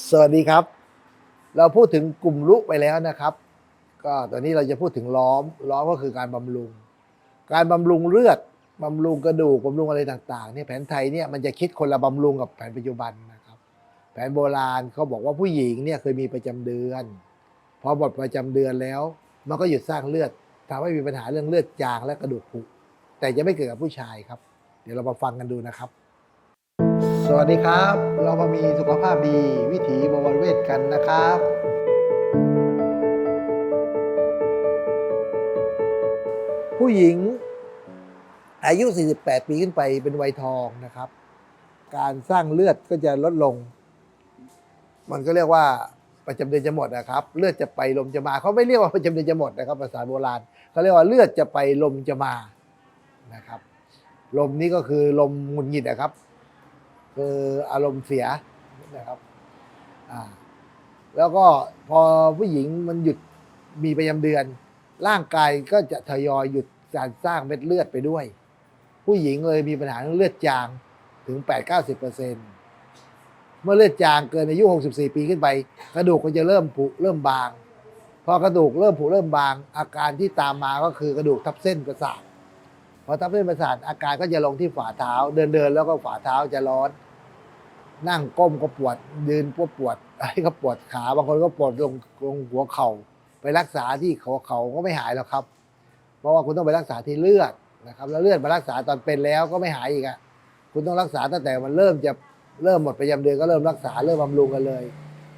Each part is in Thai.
สวัสดีครับ เราพูดถึงกลุ่มลุไปแล้วนะครับ ก็ตอนนี้เราจะพูดถึงล้อมล้อมก็คือการบำรุง การบำรุงเลือดบำรุงกระดูกบำรุงอะไรต่างๆเนี่ยแผนไทยเนี่ยมันจะคิดคนละบำรุงกับแผนปัจจุบันนะครับ แผนโบราณเขาบอกว่าผู้หญิงเนี่ยเคยมีประจำเดือน พอหมดประจำเดือนแล้ว มันก็หยุดสร้างเลือดทำให้มีปัญหาเรื่องเลือดจางและกระดูกผุแต่จะไม่เกิดกับผู้ชายครับ เดี๋ยวเรามาฟังกันดูนะครับ วัสดีครับ เรามามีสุขภาพดีวิถีบวรเวทกันนะครับ ผู้หญิงอายุ 48 ปีขึ้นไปเป็นวัยทองนะครับ การสร้างเลือดก็จะลดลง มันก็เรียกว่าประจำเดือนจะหมดนะครับ เลือดจะไปลมจะมาเขาไม่เรียกว่าประจำเดือนจะหมดนะครับภาษาโบราณเขาเรียกว่าเลือดจะไปลมจะมานะครับ ลมนี้ก็คือลมหงุดหงิดนะครับ คืออารมณ์เสียนะครับอ่าแล้วก็พอผู้หญิงมันหยุดมีประจำเดือน ร่างกายก็จะทยอยหยุดการสร้างเม็ดเลือดไปด้วย ผู้หญิงเลยมีปัญหาเรื่องเลือดจางถึง 8-90%เเมื่อเลือดจางเกินอายุ 64 ปีขึ้นไป กระดูกก็จะเริ่มผุเริ่มบาง พอกระดูกเริ่มผุเริ่มบาง อาการที่ตามมาก็คือกระดูกทับเส้นประสาท พอทับเส้นประสาทอาการก็จะลงที่ฝ่าเท้า เดินเดินแล้วก็ฝ่าเท้าจะร้อน นั่งก้มก็ปวดยืนก็ปวดอะไอ้ก็ปวดขาบางคนก็ปวดลงลงหัวเข่าไปรักษาที่หัวเข่าก็ไม่หายหรอกครับ เพราะว่าคุณต้องไปรักษาที่เลือดนะครับ แล้วเลือดมารักษาตอนเป็นแล้วก็ไม่หายอีกอะคุณต้องรักษาตั้งแต่มันเริ่มจะเริ่มหมดประจำเดือนก็เริ่มรักษาเริ่มบำรุงกันเลย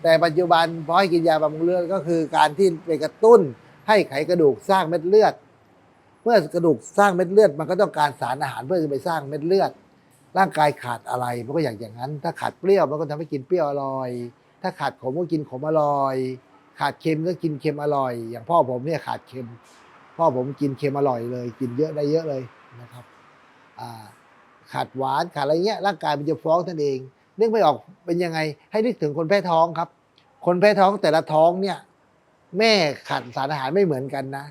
แต่ปัจจุบันพอให้กินยาบำรุงเลือดก็คือการที่ไปกระตุ้นให้ไขกระดูกสร้างเม็ดเลือด เมื่อกระดูกสร้างเม็ดเลือดมันก็ต้องการสารอาหารเพื่อจะไปสร้างเม็ดเลือด ร่างกายขาดอะไรมันก็อย่างอย่างนั้น ถ้าขาดเปรี้ยวมันก็ทำให้กินเปรี้ยวอร่อย ถ้าขาดขมก็กินขมอร่อย ขาดเค็มก็กินเค็มอร่อย อย่างพ่อผมเนี่ยขาดเค็ม พ่อผมกินเค็มอร่อยเลย กินเยอะได้เยอะเลยนะครับขาดหวานขาดอะไรเงี้ยร่างกายมันจะฟ้องท่านเองนึกไม่ออกเป็นยังไง ให้นึกถึงคนแพ้ท้องครับ คนแพ้ท้องแต่ละท้องเนี่ย แม่ขาดสารอาหารไม่เหมือนกันนะ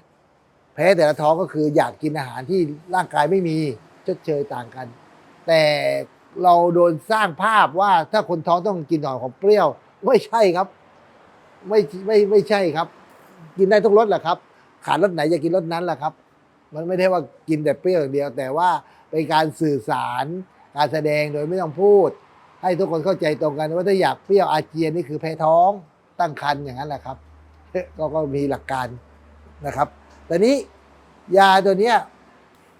แพ้แต่ละท้องก็คืออยากกินอาหารที่ร่างกายไม่มีชดเชยต่างกัน แต่เราโดนสร้างภาพว่าถ้าคนท้องต้องกินของของเปรี้ยว ไม่ใช่ครับ ไม่ไม่ไม่ใช่ครับ กินได้ทุกรสแหละครับ ขาดรสไหนจะกินรสนั้นแหละครับ มันไม่ได้ว่ากินแต่เปรี้ยวอย่างเดียว แต่ว่าเป็นการสื่อสารการแสดงโดยไม่ต้องพูด ให้ทุกคนเข้าใจตรงกันว่าถ้าอยากเปรี้ยวอาเจียนนี่คือแพ้ท้องตั้งครรภ์อย่างนั้นแหละครับก็ก็มีหลักการนะครับ แต่นี้ยาตัวเนี้ย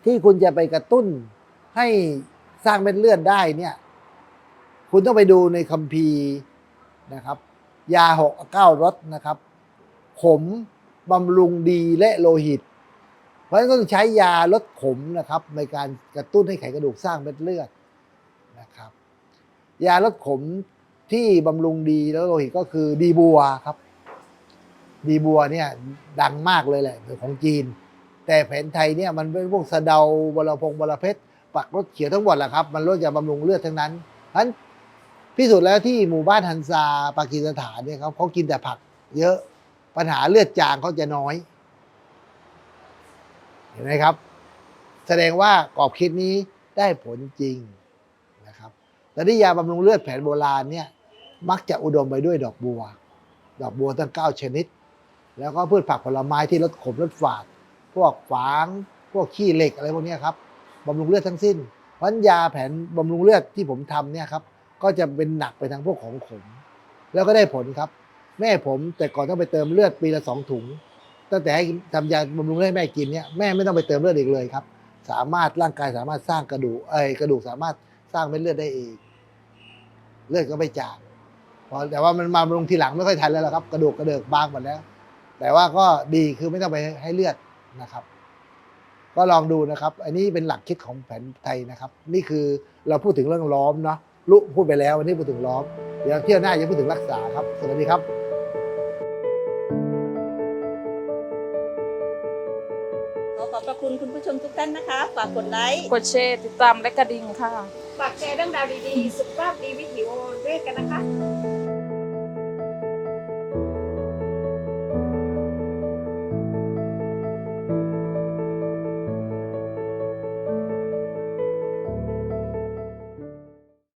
ที่คุณจะไปกระตุ้นให้สร้างเม็ดเลือดได้เนี่ย คุณต้องไปดูในคัมภีร์นะครับ ยาหกเก้ารสนะครับ ขมบำรุงดีและโลหิต เพราะฉะนั้นก็ต้องใช้ยาลดขมนะครับ ในการกระตุ้นให้ไขกระดูกสร้างเม็ดเลือดนะครับ ยาลดขมที่บำรุงดีและโลหิตก็คือดีบัวครับ ดีบัวเนี่ยดังมากเลยแหละของจีน แต่แผนไทยเนี่ยมันเป็นพวกสะเดาบลพงบลเพชรปักรถเขียวทั้งหมดแหละครับ มันรถจะบำรุงเลือดทั้งนั้นเพราะฉะนั้นพิสูจน์แล้วที่หมู่บ้านฮันซาปากีสถานเนี่ยครับเขากินแต่ผัก เยอะปัญหาเลือดจางเขาจะน้อย เห็นไหมครับ แสดงว่ากรอบคิดนี้ได้ผลจริงนะครับแต่ที่ยาบำรุงเลือดแผนโบราณเนี่ยมักจะอุดมไปด้วยดอกบัว ดอกบัวตั้งเก้าชนิด แล้วก็พืชผักผลไม้ที่ลดขมลดฝาด พวกฝาง พวกขี้เหล็กอะไรพวกนี้ครับบำรุงเลือดทั้งสิ้นเพราะฉะนั้นยาแผนบำรุงเลือดที่ผมทำเนี่ยครับก็จะเป็นหนักไปทางพวกของขม แล้วก็ได้ผลครับ แม่ผมแต่ก่อนต้องไปเติมเลือดปีละสองถุง ตั้งแต่ให้ทำยาบำรุงเลือดให้แม่กินเนี่ยแม่ไม่ต้องไปเติมเลือดอีกเลยครับ สามารถร่างกายสามารถสร้างกระดูกเอ้กระดูกสามารถสร้างเม็ดเลือดได้เองเลือดก็ไม่จางพอแต่ว่ามันมาบำรุงทีหลังไม่ค่อยทันแล้วละครับ กระดูกกระเดิกบางหมดแล้ว แต่ว่าก็ดีคือไม่ต้องไปให้เลือดนะครับ ก็ลองดูนะครับ อันนี้เป็นหลักคิดของแผนไทยนะครับ นี่คือเราพูดถึงเรื่องล้อมเนาะลุพูดไปแล้ววันนี้พูดถึงล้อม เดี๋ยวเที่ยวหน้าจะพูดถึงรักษาครับ สวัสดีครับขอขอบพระคุณคุณผู้ชมทุกท่านนะคะ ฝากกดไลค์ กดแชร์ติดตามและกระดิ่งค่ะ ฝากแชร์เรื่องราวดีๆ สุขภาพดีวิถีโอเวทกันนะคะ